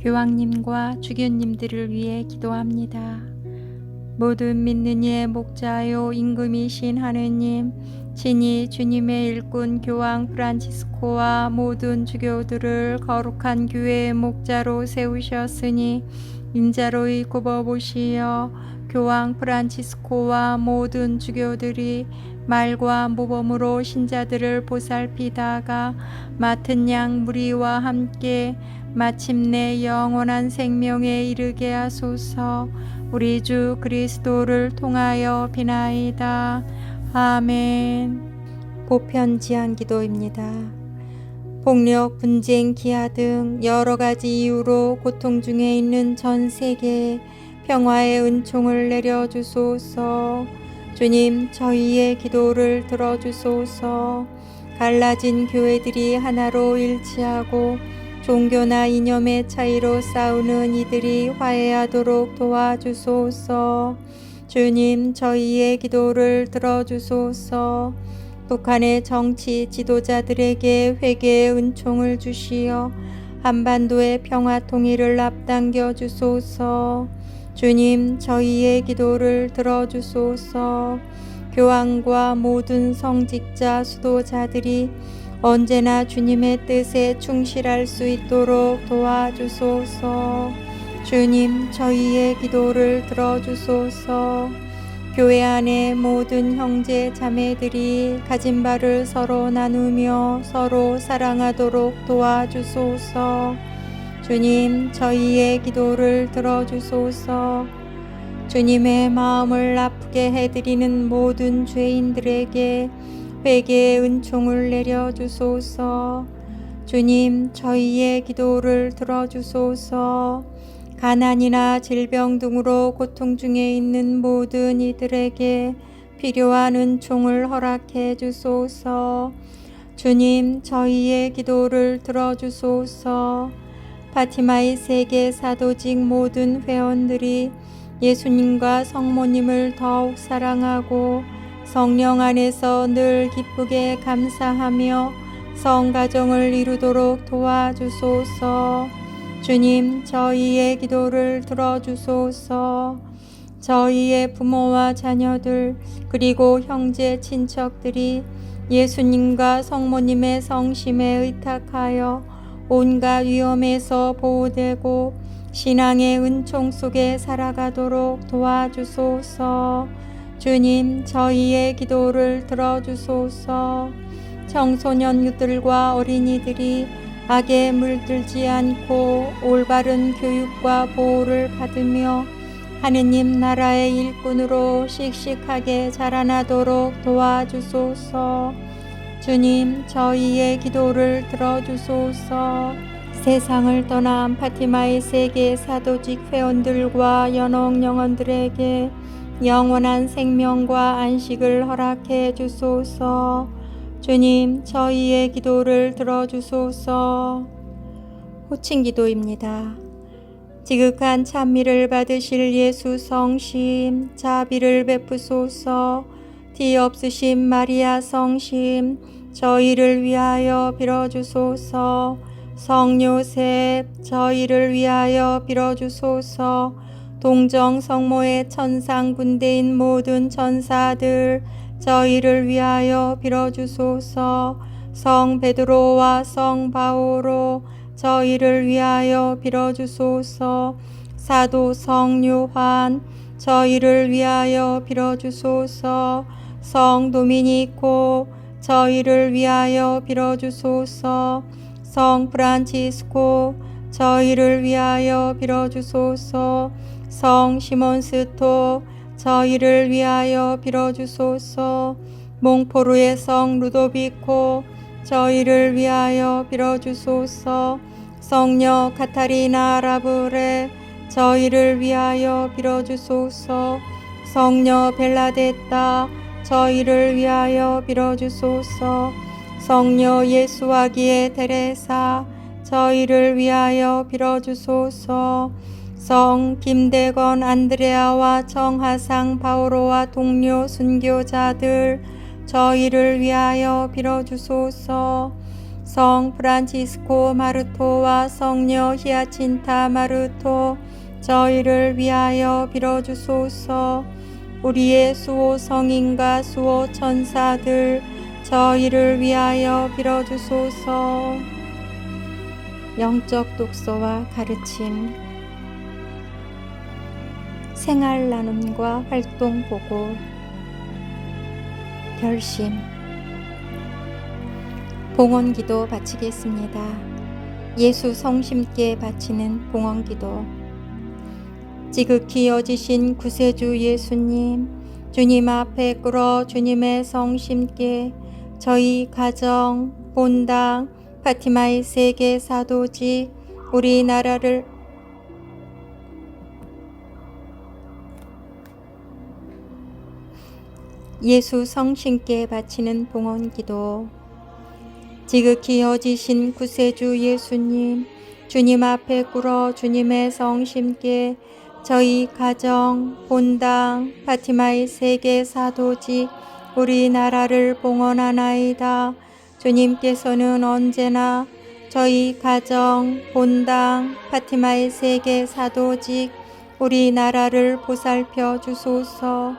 교황님과 주교님들을 위해 기도합니다. 모든 믿는 이의 목자요 임금이신 하느님, 친히 주님의 일꾼 교황 프란치스코와 모든 주교들을 거룩한 교회의 목자로 세우셨으니 인자로이 굽어보시어 교황 프란치스코와 모든 주교들이 말과 모범으로 신자들을 보살피다가 맡은 양 무리와 함께 마침내 영원한 생명에 이르게 하소서 우리 주 그리스도를 통하여 비나이다. 아멘. 보편지한 기도입니다. 폭력, 분쟁, 기아 등 여러 가지 이유로 고통 중에 있는 전 세계에 평화의 은총을 내려주소서. 주님, 저희의 기도를 들어주소서. 갈라진 교회들이 하나로 일치하고 종교나 이념의 차이로 싸우는 이들이 화해하도록 도와주소서. 주님, 저희의 기도를 들어주소서. 북한의 정치 지도자들에게 회개의 은총을 주시어 한반도의 평화 통일을 앞당겨 주소서. 주님, 저희의 기도를 들어주소서. 교황과 모든 성직자 수도자들이 언제나 주님의 뜻에 충실할 수 있도록 도와주소서. 주님, 저희의 기도를 들어주소서. 교회 안의 모든 형제 자매들이 가진 바를 서로 나누며 서로 사랑하도록 도와주소서. 주님, 저희의 기도를 들어주소서. 주님의 마음을 아프게 해드리는 모든 죄인들에게 회개의 은총을 내려주소서. 주님, 저희의 기도를 들어주소서. 가난이나 질병 등으로 고통 중에 있는 모든 이들에게 필요한 은총을 허락해 주소서. 주님, 저희의 기도를 들어주소서. 파티마의 세계 사도직 모든 회원들이 예수님과 성모님을 더욱 사랑하고 성령 안에서 늘 기쁘게 감사하며 성가정을 이루도록 도와주소서. 주님, 저희의 기도를 들어주소서. 저희의 부모와 자녀들, 그리고 형제, 친척들이 예수님과 성모님의 성심에 의탁하여 온갖 위험에서 보호되고 신앙의 은총 속에 살아가도록 도와주소서. 주님, 저희의 기도를 들어주소서. 청소년들과 어린이들이 악에 물들지 않고 올바른 교육과 보호를 받으며 하느님 나라의 일꾼으로 씩씩하게 자라나도록 도와주소서. 주님, 저희의 기도를 들어주소서. 세상을 떠난 파티마의 세계 사도직 회원들과 연옥 영혼들에게 영원한 생명과 안식을 허락해 주소서. 주님, 저희의 기도를 들어주소서. 호칭 기도입니다. 지극한 찬미를 받으실 예수 성심, 자비를 베푸소서. 뒤 없으신 마리아 성심, 저희를 위하여 빌어주소서. 성요셉, 저희를 위하여 빌어주소서. 동정 성모의 천상 군대인 모든 전사들, 저희를 위하여 빌어주소서. 성 베드로와 성 바오로, 저희를 위하여 빌어주소서. 사도 성 요한, 저희를 위하여 빌어주소서. 성 도미니코, 저희를 위하여 빌어주소서. 성 프란치스코, 저희를 위하여 빌어주소서. 성 시몬스토, 저희를 위하여 빌어주소서. 몽포르의 성 루도비코, 저희를 위하여 빌어주소서. 성녀 카타리나 라브레, 저희를 위하여 빌어주소서. 성녀 벨라데타, 저희를 위하여 빌어주소서. 성녀 예수아기의 테레사, 저희를 위하여 빌어주소서. 성 김대건 안드레아와 정하상 바오로와 동료 순교자들, 저희를 위하여 빌어주소서. 성 프란치스코 마르토와 성녀 히아친타 마르토 저희를 위하여 빌어주소서 우리의 수호 성인과 수호 천사들 저희를 위하여 빌어주소서. 영적 독서와 가르침 생활 나눔과 활동 보고 결심. 봉헌 기도 바치겠습니다. 예수 성심께 바치는 봉헌 기도 지극히 여지신 구세주 예수님 주님 앞에 꿇어 주님의 성심께 저희 가정 본당 파티마의 세계 사도직 우리나라를 예수 성신께 바치는 봉헌 기도. 지극히 여지신 구세주 예수님 주님 앞에 꿇어 주님의 성심께 저희 가정 본당 파티마의 세계 사도직 우리나라를 봉헌하나이다. 주님께서는 언제나 저희 가정 본당 파티마의 세계 사도직 우리나라를 보살펴 주소서.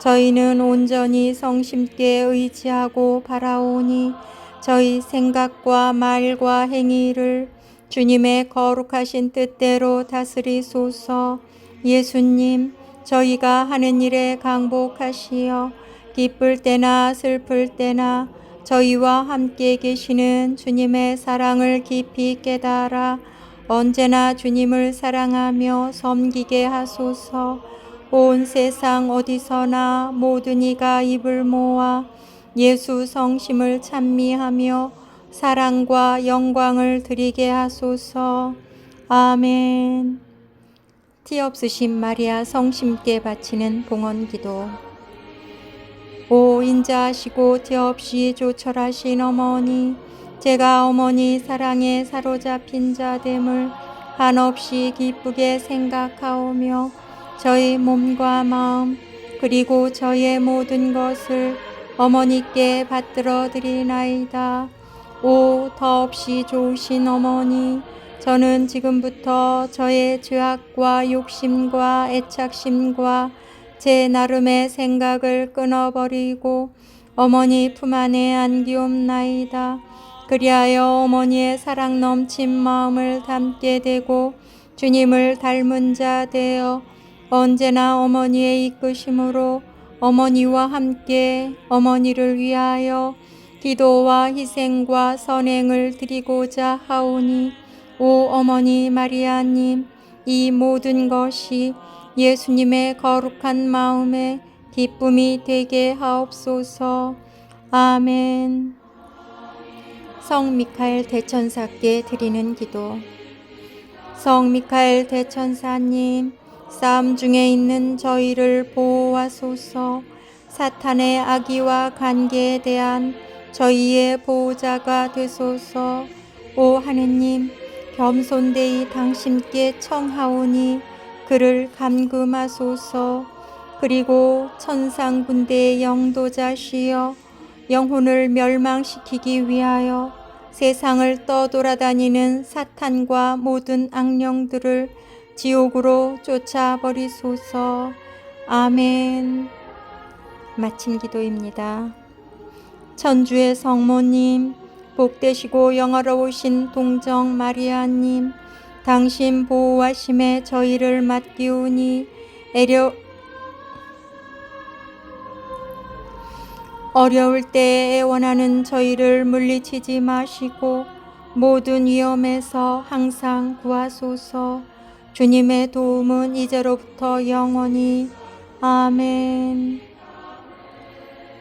저희는 온전히 성심께 의지하고 바라오니 저희 생각과 말과 행위를 주님의 거룩하신 뜻대로 다스리소서 예수님 저희가 하는 일에 강복하시어 기쁠 때나 슬플 때나 저희와 함께 계시는 주님의 사랑을 깊이 깨달아 언제나 주님을 사랑하며 섬기게 하소서 온 세상 어디서나 모든 이가 입을 모아 예수 성심을 찬미하며 사랑과 영광을 드리게 하소서. 아멘. 티 없으신 마리아 성심께 바치는 봉헌 기도. 오 인자하시고 티 없이 조철하신 어머니, 제가 어머니 사랑에 사로잡힌 자됨을 한없이 기쁘게 생각하오며 저희 몸과 마음 그리고 저의 모든 것을 어머니께 받들어 드리나이다. 오 더없이 좋으신 어머니 저는 지금부터 저의 죄악과 욕심과 애착심과 제 나름의 생각을 끊어버리고 어머니 품 안에 안기옵나이다. 그리하여 어머니의 사랑 넘친 마음을 담게 되고 주님을 닮은 자 되어 언제나 어머니의 이끄심으로 어머니와 함께 어머니를 위하여 기도와 희생과 선행을 드리고자 하오니 오 어머니 마리아님 이 모든 것이 예수님의 거룩한 마음에 기쁨이 되게 하옵소서. 아멘. 성 미카엘 대천사께 드리는 기도. 성 미카엘 대천사님 싸움 중에 있는 저희를 보호하소서. 사탄의 악의와 관계에 대한 저희의 보호자가 되소서. 오 하느님 겸손되이 당신께 청하오니 그를 감금하소서 그리고 천상 군대의 영도자시여 영혼을 멸망시키기 위하여 세상을 떠돌아다니는 사탄과 모든 악령들을 지옥으로 쫓아버리소서. 아멘. 마침 기도입니다. 천주의 성모님, 복되시고 영화로우신 동정 마리아님, 당신 보호하심에 저희를 맡기오니 애려 어려울 때에 애원하는 저희를 물리치지 마시고 모든 위험에서 항상 구하소서. 주님의 도움은 이제로부터 영원히 아멘.